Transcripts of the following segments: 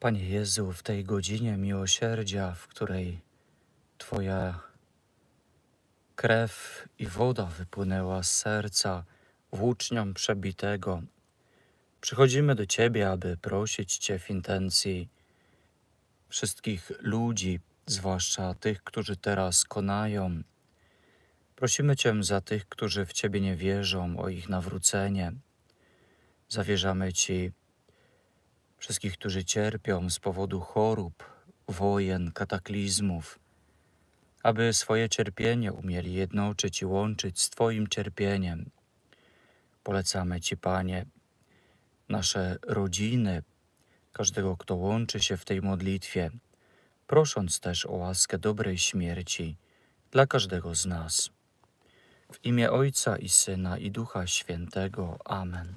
Panie Jezu, w tej godzinie miłosierdzia, w której Twoja krew i woda wypłynęła z serca włócznią przebitego, przychodzimy do Ciebie, aby prosić Cię w intencji wszystkich ludzi, zwłaszcza tych, którzy teraz konają. Prosimy Cię za tych, którzy w Ciebie nie wierzą, o ich nawrócenie. Zawierzamy Ci wszystkich, którzy cierpią z powodu chorób, wojen, kataklizmów, aby swoje cierpienie umieli jednoczyć i łączyć z Twoim cierpieniem. Polecamy Ci, Panie, nasze rodziny, każdego, kto łączy się w tej modlitwie, prosząc też o łaskę dobrej śmierci dla każdego z nas. W imię Ojca i Syna i Ducha Świętego. Amen.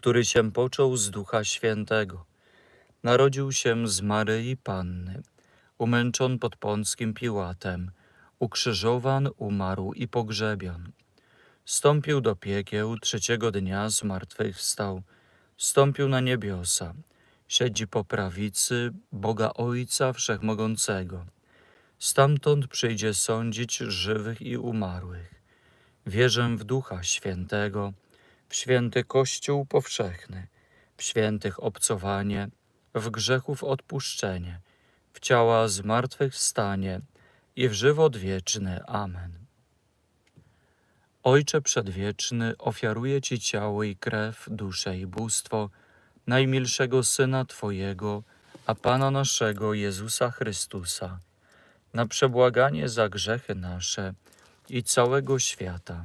który się począł z Ducha Świętego. Narodził się z Maryi Panny, umęczon pod Pąckim Piłatem, ukrzyżowan, umarł i pogrzebion. Stąpił do piekieł, trzeciego dnia zmartwychwstał, stąpił na niebiosa, siedzi po prawicy Boga Ojca Wszechmogącego. Stamtąd przyjdzie sądzić żywych i umarłych. Wierzę w Ducha Świętego, w święty Kościół powszechny, w świętych obcowanie, w grzechów odpuszczenie, w ciała zmartwychwstanie i w żywot wieczny. Amen. Ojcze Przedwieczny, ofiaruję Ci ciało i krew, duszę i bóstwo najmilszego Syna Twojego, a Pana naszego Jezusa Chrystusa, na przebłaganie za grzechy nasze i całego świata.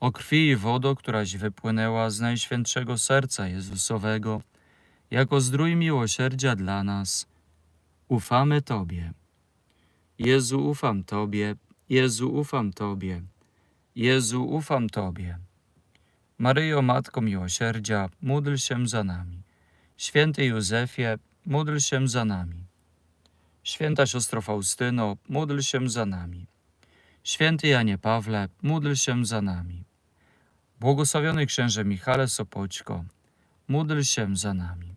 O krwi i wodo, któraś wypłynęła z Najświętszego Serca Jezusowego, jako zdrój miłosierdzia dla nas, ufamy Tobie. Jezu, ufam Tobie, Jezu, ufam Tobie, Jezu, ufam Tobie. Maryjo, Matko Miłosierdzia, módl się za nami. Święty Józefie, módl się za nami. Święta siostro Faustyno, módl się za nami. Święty Janie Pawle, módl się za nami. Błogosławiony księże Michale Sopoćko, módl się za nami.